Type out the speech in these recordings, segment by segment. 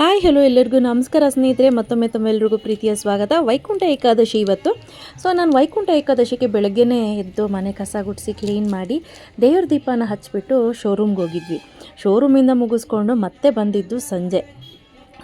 Hi hello ಎಲ್ಲರಿಗೂ ನಮಸ್ಕಾರ ಸ್ನೇಹಿತರೆ, ಮತ್ತೊಮ್ಮೆ ತಮ್ಮೆಲ್ಲರಿಗೂ ಪ್ರೀತಿಯ ಸ್ವಾಗತ. ವೈಕುಂಠ ಏಕಾದಶಿ ಇವತ್ತು. ಸೊ ನಾನು ವೈಕುಂಠ ಏಕಾದಶಿಗೆ ಬೆಳಗ್ಗೆನೇ ಎದ್ದು ಮನೆ ಕಸ ಗುಡಿಸಿ ಕ್ಲೀನ್ ಮಾಡಿ ದೇವ್ರ ದೀಪನ ಹಚ್ಚಿಬಿಟ್ಟು ಶೋರೂಮ್ಗೆ ಹೋಗಿದ್ವಿ. ಶೋರೂಮಿಂದ ಮುಗಿಸ್ಕೊಂಡು ಮತ್ತೆ ಬಂದಿದ್ದು ಸಂಜೆ.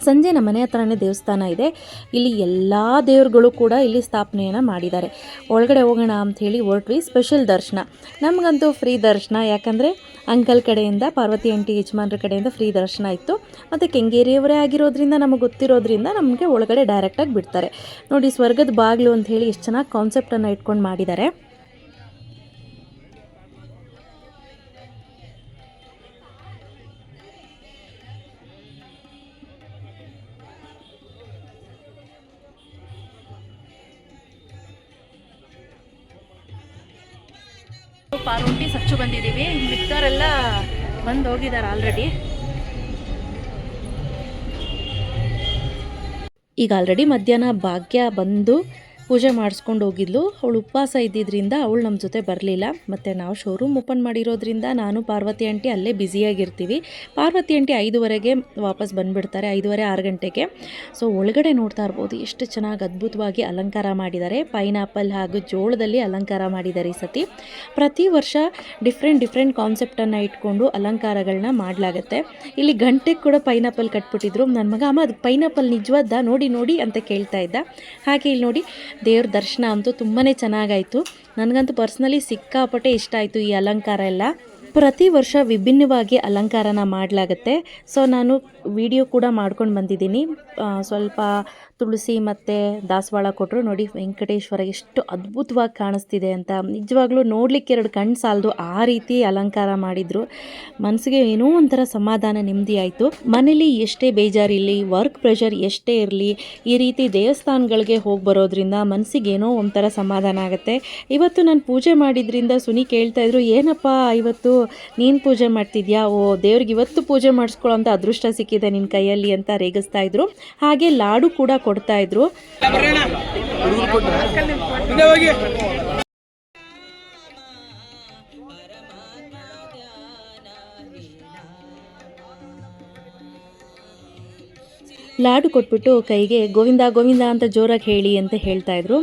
ಸಂಜೆ ನಮ್ಮ ಮನೆ ಹತ್ರನೇ ದೇವಸ್ಥಾನ ಇದೆ. ಇಲ್ಲಿ ಎಲ್ಲ ದೇವರುಗಳು ಕೂಡ ಇಲ್ಲಿ ಸ್ಥಾಪನೆಯನ್ನು ಮಾಡಿದ್ದಾರೆ. ಒಳಗಡೆ ಹೋಗೋಣ ಅಂಥೇಳಿ ಹೊರಟ್ವಿ. ಸ್ಪೆಷಲ್ ದರ್ಶನ. ನಮಗಂತೂ ಫ್ರೀ ದರ್ಶನ. ಯಾಕಂದರೆ ಅಂಕಲ್ ಕಡೆಯಿಂದ, ಪಾರ್ವತಿ ಆಂಟಿ ಯಜಮಾನ್ರ ಕಡೆಯಿಂದ ಫ್ರೀ ದರ್ಶನ ಇತ್ತು. ಮತ್ತು ಕೆಂಗೇರಿಯವರೇ ಆಗಿರೋದ್ರಿಂದ ನಮಗೆ ಗೊತ್ತಿರೋದ್ರಿಂದ ನಮಗೆ ಒಳಗಡೆ ಡೈರೆಕ್ಟಾಗಿ ಬಿಡ್ತಾರೆ. ನೋಡಿ, ಸ್ವರ್ಗದ ಬಾಗಿಲು ಅಂತ ಹೇಳಿ ಎಷ್ಟು ಚೆನ್ನಾಗಿ ಕಾನ್ಸೆಪ್ಟನ್ನು ಇಟ್ಕೊಂಡು ಮಾಡಿದ್ದಾರೆ. ಪಾರುಂಟಿ ಸಚ್ಚು ಬಂದಿದ್ದೀವಿ. ಮಿಕ್ತವರೆಲ್ಲ ಬಂದು ಹೋಗಿದ್ದಾರೆ ಆಲ್ರೆಡಿ ಈಗ ಆಲ್ರೆಡಿ ಮಧ್ಯಾಹ್ನ ಭಾಗ್ಯ ಬಂದು ಪೂಜೆ ಮಾಡಿಸ್ಕೊಂಡು ಹೋಗಿದ್ಲು. ಅವಳು ಉಪವಾಸ ಇದ್ದಿದ್ದರಿಂದ ಅವಳು ನಮ್ಮ ಜೊತೆ ಬರಲಿಲ್ಲ. ಮತ್ತು ನಾವು ಶೋರೂಮ್ ಓಪನ್ ಮಾಡಿರೋದ್ರಿಂದ ನಾನು, ಪಾರ್ವತಿ ಆಂಟಿ ಅಲ್ಲೇ ಬ್ಯುಸಿಯಾಗಿರ್ತೀವಿ ಪಾರ್ವತಿ ಆಂಟಿ ಐದುವರೆಗೆ ವಾಪಸ್ ಬಂದುಬಿಡ್ತಾರೆ, ಐದುವರೆ ಆರು ಗಂಟೆಗೆ. ಸೊ ಒಳಗಡೆ ನೋಡ್ತಾ ಇರ್ಬೋದು, ಎಷ್ಟು ಚೆನ್ನಾಗಿ ಅದ್ಭುತವಾಗಿ ಅಲಂಕಾರ ಮಾಡಿದ್ದಾರೆ. ಪೈನಾಪಲ್ ಹಾಗೂ ಜೋಳದಲ್ಲಿ ಅಲಂಕಾರ ಮಾಡಿದ್ದಾರೆ ಈ ಸತಿ. ಪ್ರತಿ ವರ್ಷ ಡಿಫ್ರೆಂಟ್ ಡಿಫ್ರೆಂಟ್ ಕಾನ್ಸೆಪ್ಟನ್ನು ಇಟ್ಕೊಂಡು ಅಲಂಕಾರಗಳನ್ನ ಮಾಡಲಾಗತ್ತೆ. ಇಲ್ಲಿ ಗಂಟೆಗೆ ಕೂಡ ಪೈನಾಪಲ್ ಕಟ್ಬಿಟ್ಟಿದ್ರು. ನನ್ನ ಮಗ, ಅಮ್ಮ, ಅದು ಪೈನಾಪಲ್ ನಿಜವಾದ? ನೋಡಿ ನೋಡಿ ಅಂತ ಕೇಳ್ತಾ ಇದ್ದ. ಹಾಗೆ ಇಲ್ಲಿ ನೋಡಿ ದೇವ್ರ ದರ್ಶನ ಅಂತೂ ತುಂಬಾ ಚೆನ್ನಾಗಾಯಿತು. ನನಗಂತೂ ಪರ್ಸ್ನಲಿ ಸಿಕ್ಕಾಪಟ್ಟೆ ಇಷ್ಟ ಆಯಿತು ಈ ಅಲಂಕಾರ ಎಲ್ಲ. ಪ್ರತಿ ವರ್ಷ ವಿಭಿನ್ನವಾಗಿ ಅಲಂಕಾರನ ಮಾಡಲಾಗತ್ತೆ. ಸೊ ನಾನು ವಿಡಿಯೋ ಕೂಡ ಮಾಡ್ಕೊಂಡು ಬಂದಿದ್ದೀನಿ. ಸ್ವಲ್ಪ ತುಳಸಿ ಮತ್ತು ದಾಸವಾಳ ಕೊಟ್ಟರು ನೋಡಿ ವೆಂಕಟೇಶ್ವರ ಎಷ್ಟು ಅದ್ಭುತವಾಗಿ ಕಾಣಿಸ್ತಿದೆ ಅಂತ. ನಿಜವಾಗ್ಲೂ ನೋಡಲಿಕ್ಕೆ ಎರಡು ಕಣ್ಣು ಸಾಲದು ಆ ರೀತಿ ಅಲಂಕಾರ ಮಾಡಿದರು. ಮನಸ್ಸಿಗೆ ಏನೋ ಒಂಥರ ಸಮಾಧಾನ, ನೆಮ್ಮದಿ ಆಯಿತು. ಮನೇಲಿ ಎಷ್ಟೇ ಬೇಜಾರಿರಲಿ ವರ್ಕ್ ಪ್ರೆಷರ್ ಎಷ್ಟೇ ಇರಲಿ, ಈ ರೀತಿ ದೇವಸ್ಥಾನಗಳಿಗೆ ಹೋಗಿ ಬರೋದ್ರಿಂದ ಮನಸ್ಸಿಗೆ ಏನೋ ಒಂಥರ ಸಮಾಧಾನ ಆಗುತ್ತೆ. ಇವತ್ತು ನಾನು ಪೂಜೆ ಮಾಡಿದ್ರಿಂದ ಸುನಿ ಕೇಳ್ತಾ ಇದ್ರು, ಏನಪ್ಪ ಇವತ್ತು ನೀನು ಪೂಜೆ ಮಾಡ್ತಿದ್ಯಾ? ಓ, ದೇವ್ರಿಗೆ ಇವತ್ತು ಪೂಜೆ ಮಾಡಿಸ್ಕೊಳ್ಳೋ ಅಂತ ಅದೃಷ್ಟ ಸಿಕ್ಕಿದೆ ನಿನ್ನ ಕೈಯಲ್ಲಿ ಅಂತ ರೇಗಿಸ್ತಾ ಇದ್ರು. ಹಾಗೆ ಲಾಡು ಕೂಡ ಕೊಡ್ತಾ ಇದ್ರು. ಲಾಡು ಕೊಟ್ಬಿಟ್ಟು ಕೈಗೆ ಗೋವಿಂದ ಗೋವಿಂದ ಅಂತ ಜೋರಾಗಿ ಹೇಳಿ ಅಂತ ಹೇಳ್ತಾ ಇದ್ರು.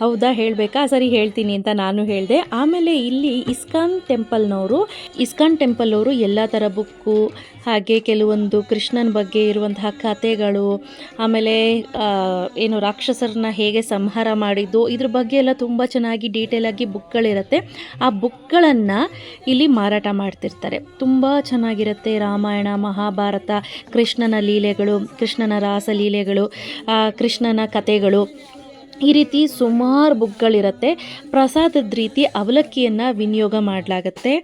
ಹೌದಾ, ಹೇಳಬೇಕಾ? ಸರಿ, ಹೇಳ್ತೀನಿ ಅಂತ ನಾನು ಹೇಳಿದೆ. ಆಮೇಲೆ ಇಲ್ಲಿ ಇಸ್ಕಾನ್ ಟೆಂಪಲ್ನವರು, ಇಸ್ಕಾನ್ ಟೆಂಪಲ್ ಅವರು ಎಲ್ಲ ಥರ ಬುಕ್ಕು, ಹಾಗೆ ಕೆಲವೊಂದು ಕೃಷ್ಣನ ಬಗ್ಗೆ ಇರುವಂತಹ ಕಥೆಗಳು, ಆಮೇಲೆ ಏನು ರಾಕ್ಷಸರನ್ನ ಹೇಗೆ ಸಂಹಾರ ಮಾಡಿದ್ದು, ಇದ್ರ ಬಗ್ಗೆ ಎಲ್ಲ ತುಂಬ ಚೆನ್ನಾಗಿ ಡೀಟೇಲಾಗಿ ಬುಕ್ಗಳಿರುತ್ತೆ ಆ ಬುಕ್ಗಳನ್ನು ಇಲ್ಲಿ ಮಾರಾಟ ಮಾಡ್ತಿರ್ತಾರೆ. ತುಂಬ ಚೆನ್ನಾಗಿರುತ್ತೆ ರಾಮಾಯಣ, ಮಹಾಭಾರತ, ಕೃಷ್ಣನ ಲೀಲೆಗಳು, ಕೃಷ್ಣನ ರಾಸಲೀಲೆಗಳು ಲೀಲೆಗಳು ಕೃಷ್ಣನ ಕಥೆಗಳು. ಈ ರೀತಿ ಸುಮಾರು ಬುಕ್ಗಳಿರುತ್ತೆ. ಪ್ರಸಾದದ ರೀತಿ ಅವಲಕ್ಕಿಯನ್ನು ವಿನಿಯೋಗ ಮಾಡಲಾಗತ್ತೆ.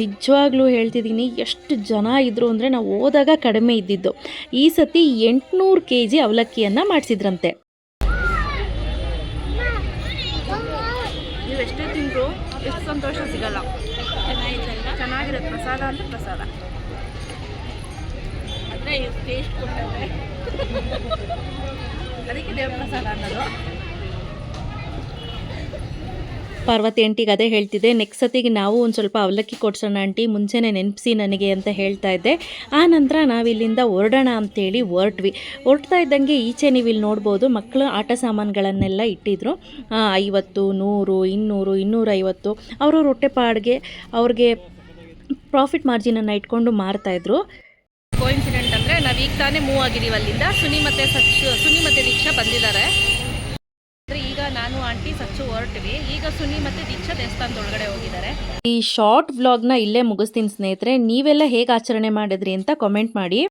ನಿಜವಾಗ್ಲೂ ಹೇಳ್ತಿದ್ದೀನಿ ಎಷ್ಟು ಜನ ಇದ್ದರು ಅಂದರೆ ನಾವು ಓದಾಗ ಕಡಿಮೆ ಇದ್ದಿದ್ದು. ಈ ಸತಿ ಎಂಟುನೂರು ಕೆ ಜಿ ಅವಲಕ್ಕಿಯನ್ನು ಮಾಡಿಸಿದ್ರಂತೆ. ನೀವು ಎಷ್ಟೇ ತಿಂದರು ಎಷ್ಟು ಸಂತೋಷ ಸಿಗಲ್ಲ. ಚೆನ್ನಾಗಿರುತ್ತೆ ಪ್ರಸಾದ ಅಂದರೆ ಪ್ರಸಾದ. ಅಂದರೆ ಟೇಸ್ಟ್ ಕೊಟ್ಟರೆ ಅದಕ್ಕೆ ದೇವ್ರ ಪ್ರಸಾದ ಅನ್ನೋದು. ಪಾರ್ವತಿ ಆಂಟಿಗೆ ಅದೇ ಹೇಳ್ತಿದ್ದೆ. ನೆಕ್ಸ್ಟ್ ಸತಿಗೆ ನಾವು ಒಂದು ಸ್ವಲ್ಪ ಅವಲಕ್ಕಿ ಕೊಡ್ಸೋಣ ಆಂಟಿ, ಮುಂಚೆನೇ ನೆನಪಿಸಿ ನನಗೆ ಅಂತ ಹೇಳ್ತಾ ಇದ್ದೆ. ಆ ನಂತರ ನಾವಿಲ್ಲಿಂದ ಹೊರಡೋಣ ಅಂತೇಳಿ ಹೊರಟ್ವಿ. ಹೊರಡ್ತಾ ಇದ್ದಂಗೆ ಈಚೆ ನೀವು ಇಲ್ಲಿ ನೋಡ್ಬೋದು ಮಕ್ಕಳು ಆಟ ಸಾಮಾನುಗಳನ್ನೆಲ್ಲ ಇಟ್ಟಿದ್ರು. ಐವತ್ತು, ನೂರು, ಇನ್ನೂರು, ಇನ್ನೂರೈವತ್ತು. ಅವರು ರೊಟ್ಟೆ ಪಾಡ್ಗೆ, ಅವ್ರಿಗೆ ಪ್ರಾಫಿಟ್ ಮಾರ್ಜಿನನ್ನು ಇಟ್ಕೊಂಡು ಮಾರ್ತಾಯಿದ್ರು ಕೋಇನ್ಸಿಡೆಂಟ್ ಅಂದರೆ ನಾವು ಈಗ ತಾನೇ ಮೂವ್ ಆಗಿದ್ದೀವಿ ಅಲ್ಲಿಂದ. ಸುನಿ ಮತ್ತೆ ಸಚ್ ಸುನಿ ಮತ್ತೆ ದೀಕ್ಷಾ ಬಂದಿದ್ದಾರೆ. ನಾನು ಆಂಟಿ ಸಚ್ಚು ಹೊರಟಿವಿ. ಈಗ ಸುನಿ ಮತ್ತೆ ದೀಕ್ಷಾ ದೇವಸ್ಥಾನದ ಒಳಗಡೆ ಹೋಗಿದ್ದಾರೆ. ಈ ಶಾರ್ಟ್ ವ್ಲಾಗ್ನ ಇಲ್ಲೇ ಮುಗಿಸ್ತೀನಿ ಸ್ನೇಹಿತರೆ. ನೀವೆಲ್ಲ ಹೇಗೆ ಆಚರಣೆ ಮಾಡಿದ್ರಿ ಅಂತ ಕಾಮೆಂಟ್ ಮಾಡಿ.